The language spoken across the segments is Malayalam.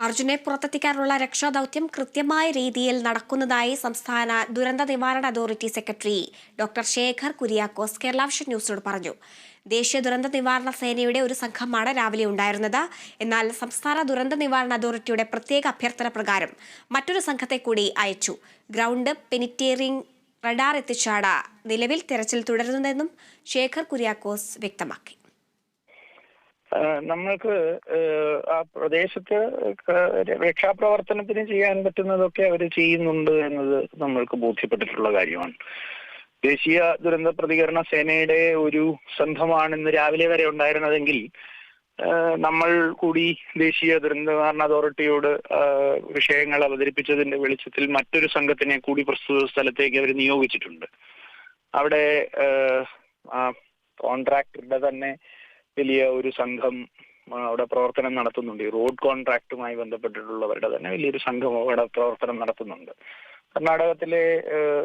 അർജുനെ പുറത്തെത്തിക്കാനുള്ള രക്ഷാദൌത്യം കൃത്യമായ രീതിയിൽ നടക്കുന്നതായി സംസ്ഥാന ദുരന്ത നിവാരണ authority secretary doctor Shekhar Kuriakose Kerala ന്യൂസിനോട് പറഞ്ഞു. ദേശീയ ദുരന്ത നിവാരണ സേനയുടെ ഒരു സംഘമാണ് രാവിലെ ഉണ്ടായിരുന്നത്. എന്നാൽ സംസ്ഥാന ദുരന്ത നിവാരണ അതോറിറ്റിയുടെ പ്രത്യേക അഭ്യർത്ഥന പ്രകാരം മറ്റൊരു സംഘത്തെ കൂടി അയച്ചു. ഗ്രൗണ്ട് പെനിറ്റേറിംഗ് റഡാർ എത്തിച്ചാണ് നിലവിൽ തെരച്ചിൽ തുടരുന്നതെന്നും ശേഖർ കുര്യാക്കോസ് വ്യക്തമാക്കി. നമ്മൾക്ക് ആ പ്രദേശത്ത് രക്ഷാപ്രവർത്തനത്തിന് ചെയ്യാൻ പറ്റുന്നതൊക്കെ അവർ ചെയ്യുന്നുണ്ട് എന്നത് നമ്മൾക്ക് ബോധ്യപ്പെട്ടിട്ടുള്ള കാര്യമാണ്. ദേശീയ ദുരന്ത പ്രതികരണ സേനയുടെ ഒരു സംഘമാണ് ഇന്ന് രാവിലെ വരെ ഉണ്ടായിരുന്നതെങ്കിൽ നമ്മൾ കൂടി ദേശീയ ദുരന്ത നിവാരണ അതോറിറ്റിയോട് വിഷയങ്ങൾ അവതരിപ്പിച്ചതിന്റെ വെളിച്ചത്തിൽ മറ്റൊരു സംഘത്തിനെ കൂടി പ്രസ്തുത സ്ഥലത്തേക്ക് അവർ നിയോഗിച്ചിട്ടുണ്ട്. അവിടെ കോൺട്രാക്ടറുടെ തന്നെ വലിയ ഒരു സംഘം അവിടെ പ്രവർത്തനം നടത്തുന്നുണ്ട്. ഈ റോഡ് കോൺട്രാക്റ്റുമായി ബന്ധപ്പെട്ടിട്ടുള്ളവരുടെ തന്നെ വലിയൊരു സംഘം അവിടെ പ്രവർത്തനം നടത്തുന്നുണ്ട്. കർണാടകത്തിലെ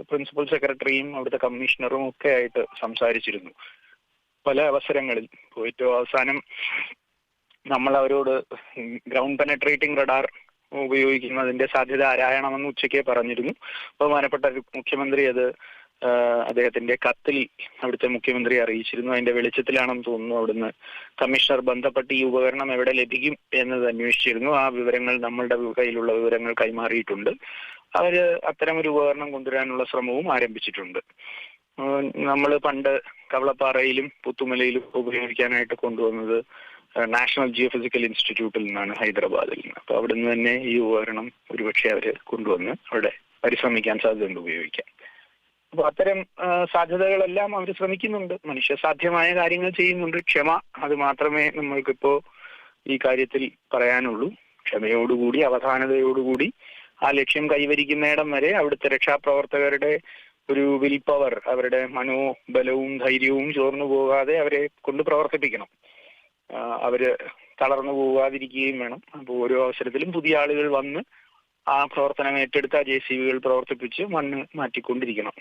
പ്രിൻസിപ്പൽ സെക്രട്ടറിയും അവിടുത്തെ കമ്മീഷണറും ഒക്കെ ആയിട്ട് സംസാരിച്ചിരുന്നു. പല അവസരങ്ങളിൽ പോയിട്ട് അവസാനം നമ്മൾ അവരോട് ഗ്രൗണ്ട് പെനട്രേറ്റിംഗ് റഡാർ ഉപയോഗിക്കുന്നതിന്റെ സാധ്യത ആരായണമെന്ന് ഉച്ചയ്ക്ക് പറഞ്ഞിരുന്നു. ബഹുമാനപ്പെട്ട മുഖ്യമന്ത്രി അത് അദ്ദേഹത്തിന്റെ കത്തിൽ അവിടുത്തെ മുഖ്യമന്ത്രി അറിയിച്ചിരുന്നു. അതിന്റെ വെളിച്ചത്തിലാണെന്ന് തോന്നുന്നു അവിടുന്ന് കമ്മീഷണർ ബന്ധപ്പെട്ട് ഈ ഉപകരണം എവിടെ ലഭിക്കും എന്നത് അന്വേഷിച്ചിരുന്നു. ആ വിവരങ്ങൾ നമ്മളുടെ കയ്യിലുള്ള വിവരങ്ങൾ കൈമാറിയിട്ടുണ്ട്. അവർ അത്തരം ഒരു ഉപകരണം കൊണ്ടുവരാനുള്ള ശ്രമവും ആരംഭിച്ചിട്ടുണ്ട്. നമ്മൾ പണ്ട് കവളപ്പാറയിലും പുത്തുമലയിലും ഉപയോഗിക്കാനായിട്ട് കൊണ്ടുവന്നത് നാഷണൽ ജിയോഫിസിക്കൽ ഇൻസ്റ്റിറ്റ്യൂട്ടിൽ നിന്നാണ് ഹൈദരാബാദിൽ നിന്ന്. അപ്പൊ അവിടുന്ന് തന്നെ ഈ ഉപകരണം ഒരുപക്ഷെ അവർ കൊണ്ടുവന്ന് അവിടെ പരിശ്രമിക്കാൻ സാധ്യതയുണ്ട് ഉപയോഗിക്കാൻ. അപ്പൊ അത്തരം സാധ്യതകളെല്ലാം അവർ ശ്രമിക്കുന്നുണ്ട്. മനുഷ്യ സാധ്യമായ കാര്യങ്ങൾ ചെയ്യുന്നുണ്ട്. ക്ഷമ അത് മാത്രമേ നമ്മൾക്കിപ്പോ ഈ കാര്യത്തിൽ പറയാനുള്ളൂ. ക്ഷമയോടുകൂടി അവധാനതയോടുകൂടി ആ ലക്ഷ്യം കൈവരിക്കുന്നിടം വരെ അവിടുത്തെ രക്ഷാപ്രവർത്തകരുടെ ഒരു വിൽ പവർ അവരുടെ മനോബലവും ധൈര്യവും ചോർന്നു പോകാതെ അവരെ കൊണ്ട് പ്രവർത്തിപ്പിക്കണം. അവർ തളർന്നു പോകാതിരിക്കുകയും വേണം. അപ്പോൾ ഓരോ അവസരത്തിലും പുതിയ ആളുകൾ വന്ന് ആ പ്രവർത്തനം ഏറ്റെടുത്ത് ആ ജെ സി ബികൾ പ്രവർത്തിപ്പിച്ച് മണ്ണ് മാറ്റിക്കൊണ്ടിരിക്കണം.